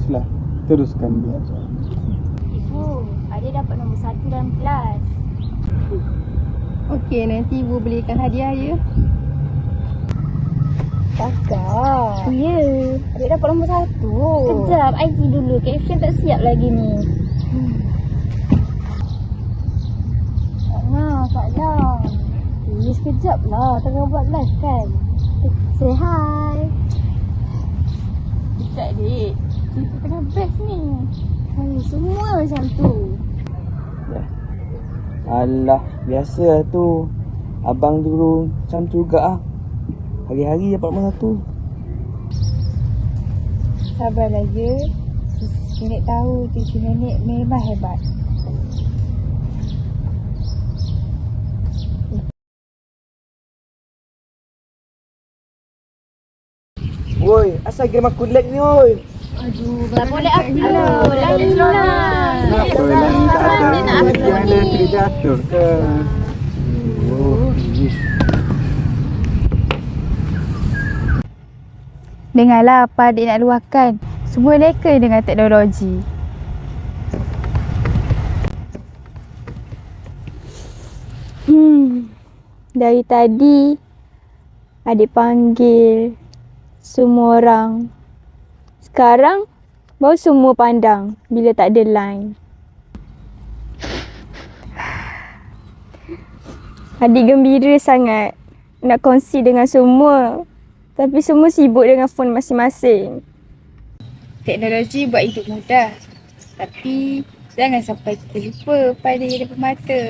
Baguslah. Teruskan belajar. Ibu, adik dapat nombor satu dalam kelas. Okey, nanti ibu belikan hadiah ya. Kakak. Ya, adik dapat nombor satu. Sekejap, I pergi dulu. Caption tak siap lagi ni. Nah, Kak Lang. Eh, sekejap lah. Tengah buat live kan. Say hi. Sekejap, adik. Kita tengah best ni. Hai, semua macam tu. Alah, biasa lah tu. Abang dulu macam tu juga ah. Hari-hari dapat nombor satu. Sabarlah ya. Nenek tahu cucu nenek memang hebat. Woi, asal game aku lag ni oi. Tak boleh. Lain lah. Kenapa tak ada? Lagi ada terjatuh ke? Oh, ish. Dengarlah apa adik nak luahkan. Semua leka dengan teknologi. Hmm. Dari tadi adik panggil semua orang. Sekarang baru semua pandang bila tak ada line. Adik gembira sangat nak kongsi dengan semua. Tapi semua sibuk dengan phone masing-masing. Teknologi buat hidup mudah. Tapi jangan sampai kita lupa pada yang depan mata.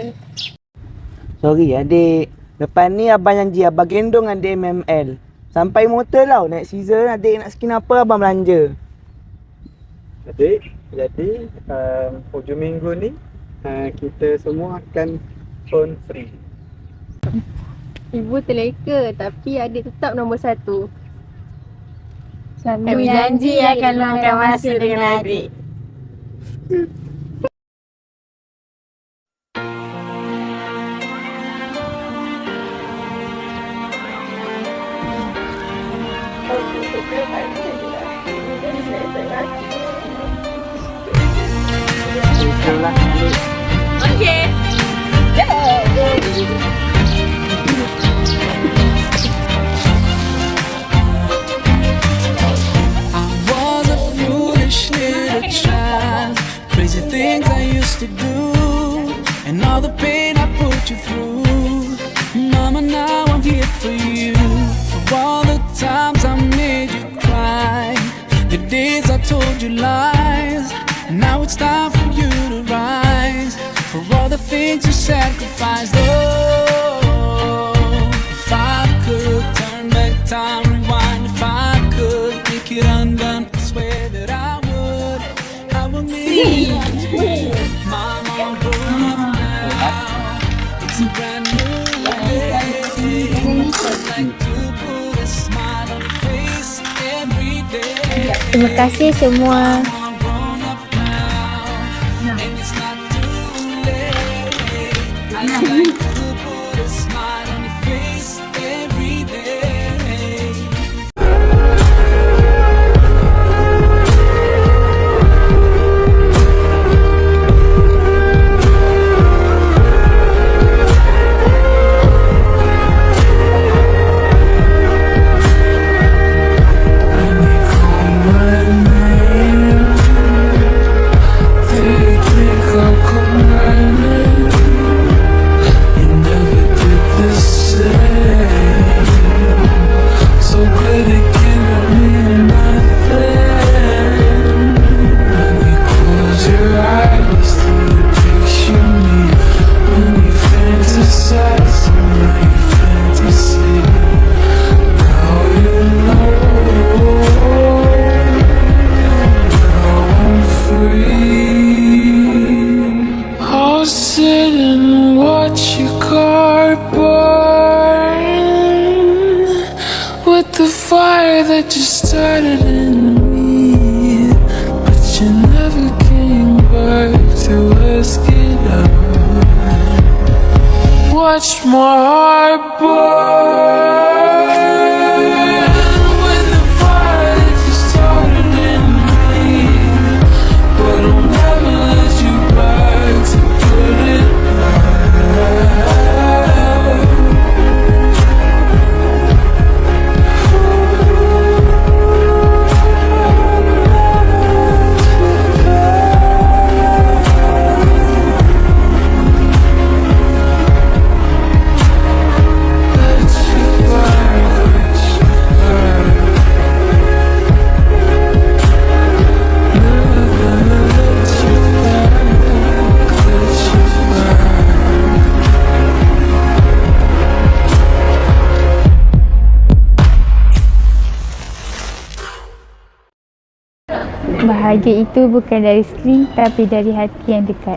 Sorry adik. Lepas ni abang janji abang gendong adik MML. Sampai motor tau naik season adik nak skin apa abang belanja. Adik, jadi um, hujung minggu ni uh, kita semua akan phone free. Ibu terleka tapi adik tetap nombor satu. Kami janji akan luangkan masa dengan adik. I was a foolish little child. Crazy things I used to do, and all the pain I put you through. Mama, now I'm here for you. For all the times I made you cry, the days I told you lies. Now it's time rise. For all the things you sacrificed. Oh, if I could turn back time, rewind. If I could make it undone, I swear that I would. I would make Mama, I'm grown up now. It's a brand new day. I'd like to put a smile on face every day. Terima kasih semua. It's not too late. car burn with the fire that you started in me. But you never came back to it out. Watch my heart burn. Bahagia itu bukan dari skrin tapi dari hati yang dekat.